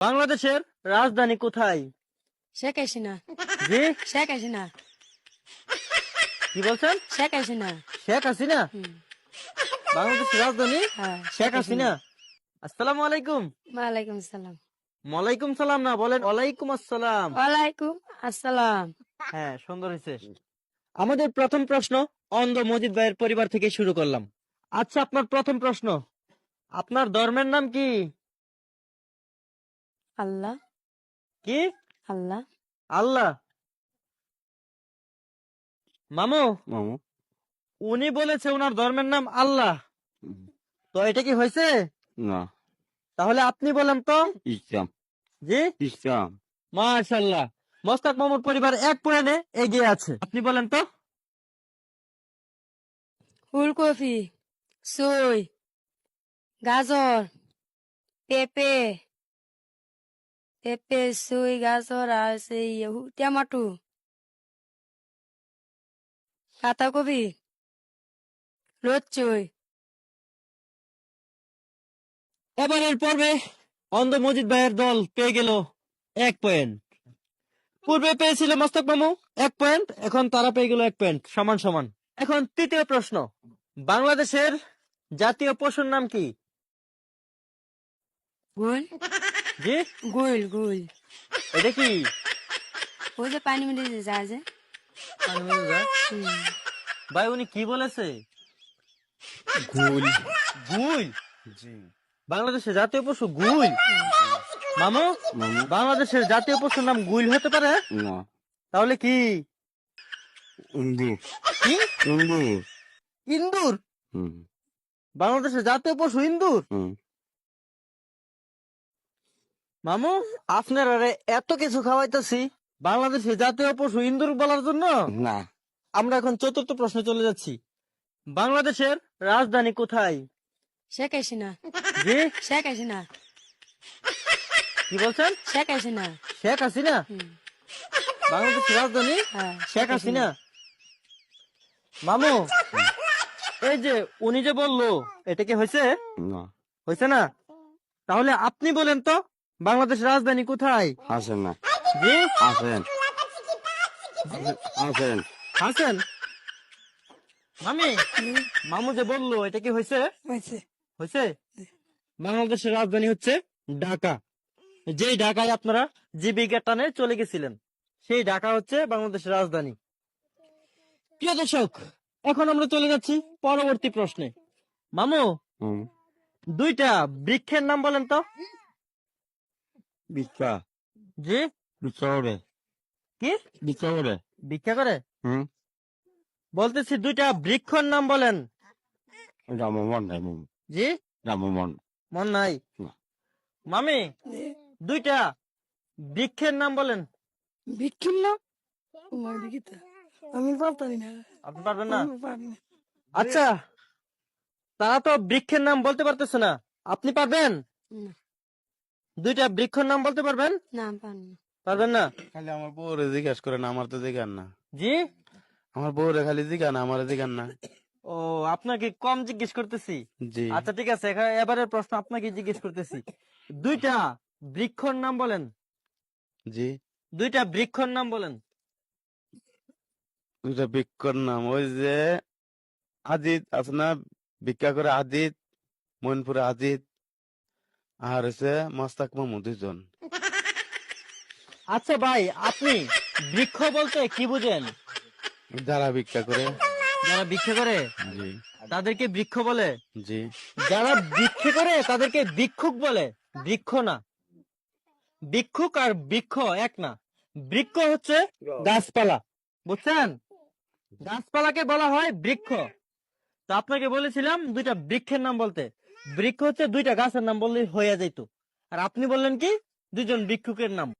বাংলাদেশের রাজধানী কোথায়? শেখ হাসিনা। জি? শেখ হাসিনা। কি বলছেন? শেখ হাসিনা। শেখ হাসিনা? বাংলাদেশের রাজধানী? হ্যাঁ শেখ হাসিনা। আসসালামু আলাইকুম। ওয়ালাইকুম আসসালাম। ওয়ালাইকুম সালাম না বলেন ওয়ালাইকুম আসসালাম। ওয়ালাইকুম আসসালাম। হ্যাঁ সুন্দর হয়েছে। আমাদের প্রথম প্রশ্ন অন্ধ মজিদ ভাইয়ের পরিবার থেকে শুরু করলাম। আচ্ছা আপনার প্রথম প্রশ্ন। আপনার ধর্মের নাম কি? আল্লাহ। কি? আল্লাহ। আল্লাহ। মামু। মামু। উনি বলেছে ওনার ধর্মের নাম আল্লাহ। তো এটা কি হয়েছে? না। তাহলে আপনি বলেন তো। ইসলাম। জি? ইসলাম। মাশাল্লাহ। মোস্তাক মামুর পরিবার এক পয়েন্টে এগিয়ে আছে। আপনি বলেন তো। ফুলকপি সই গাজর পেঁপে পেঁপে সই গাজর আর সেই হু- টমেটো পাতাকপি লচ্চই এবারের পর্বে অন্ধ মজিদ ভাইয়ের দল পেয়ে গেল এক পয়েন্ট পূর্বে পেয়েছিল মোস্তাক মামু এক পয়েন্ট এখন তারা পেয়ে গেল এক পয়েন্ট সমান সমান। এখন তৃতীয় প্রশ্ন বাংলাদেশের জাতীয় পশুর নাম কি? জি? গুল গুল। এটা কি? ওই যে পানি মিলে যায় যে হুম। ভাই উনি কি বলেছে? গুল। গুল? জি। বাংলাদেশের জাতীয় পশু গুল? মামু বাংলাদেশের জাতীয় পশুর নাম গুল হতে পারে? না। তাহলে কি? ইন্দুর। কি? ইন্দুর? হুম। বাংলাদেশের জাতীয় পশু ইন্দুর? হুম। মামু আপনার আরে এত কিছু খাওয়াইতেছি বাংলাদেশের জাতীয় পশু ইন্দুর বলার জন্য? না। আমরা এখন চতুর্থ প্রশ্নে চলে যাচ্ছি। বাংলাদেশের রাজধানী কোথায়? শেখ হাসিনা। জি? শেখ হাসিনা। কি বলছেন? শেখ হাসিনা। শেখ হাসিনা? বাংলাদেশের রাজধানী? হ্যাঁ শেখ হাসিনা। মামু এই যে উনি যে বলল এটা কি হয়েছে? না। হয়েছে না? তাহলে আপনি বলেন তো। বাংলাদেশের রাজধানী কোথায়? আসেন না। জি? আসেন আসেন হাসেন? মামি মামু যে বলল এটা কি হয়েছে। হয়েছে? বাংলাদেশের রাজধানী হচ্ছে ঢাকা। যেই ঢাকায় আপনারা জীবিকা টানে চলে গেছিলেন সেই ঢাকা হচ্ছে বাংলাদেশের রাজধানী। প্রিয় দর্শক এখন আমরা চলে যাচ্ছি পরবর্তী প্রশ্নে। মামু হুম। দুইটা বৃক্ষের নাম বলেন তো। বিচ্ছা জি? বিচ্ছা করে কি? বিচ্ছা করে ভিক্ষা করে? হুম। বলতেছি দুইটা বৃক্ষর নাম বলেন। রামমন নাই জি? রামমন মন নাই? মামি দুইটা বৃক্ষের নাম বলেন। বিক্কিম না আমি পারতারি না। আপনি পারবেন না? না। আচ্ছা তারা তো বৃক্ষের নাম বলতে পারতেছে না। আপনি পারবেন? না। দুইটা বৃক্ষের নাম বলতে পারবেন? না পারবেন না? খালি আমার বউরে জিজ্ঞাসা করেন আমার তো জিজ্ঞান না। জি? আমার বউরে খালি জিজ্ঞান আমার জিজ্ঞান না। ও আপনাকে কম জিজ্ঞেস করতেছি? জি। আচ্ছা ঠিক আছে এবারের প্রশ্ন আপনাকে জিজ্ঞেস করতেছি। দুইটা বৃক্ষর নাম বলেন। জি। দুইটা বৃক্ষর নাম বলেন। দুইটা ভিক্ষর নাম ওই যে আজিত আছে না? ভিক্ষা করে আজিত মইনপুরে আজিত। আর হচ্ছে মাস্তাক মামু দুইজন। আচ্ছা ভাই আপনি বৃক্ষ বলতে কি বুঝেন? যারা ভিক্ষা করে। যারা ভিক্ষা করে? জি। তাদেরকে বৃক্ষ বলে? জি। যারা ভিক্ষে করে তাদেরকে ভিক্ষুক বলে। বৃক্ষ না। ভিক্ষুক আর বৃক্ষ এক না। বৃক্ষ হচ্ছে গাছপালা। বুঝছেন? গাছপালাকে বলা হয় বৃক্ষ। তো আপনাকে বলেছিলাম দুইটা বৃক্ষের নাম বলতে। বৃক্ষ হচ্ছে দুইটা, গাছের নাম বললে হয়ে যেত আর আপনি বললেন কি? দুজন ভিক্ষুকের নাম।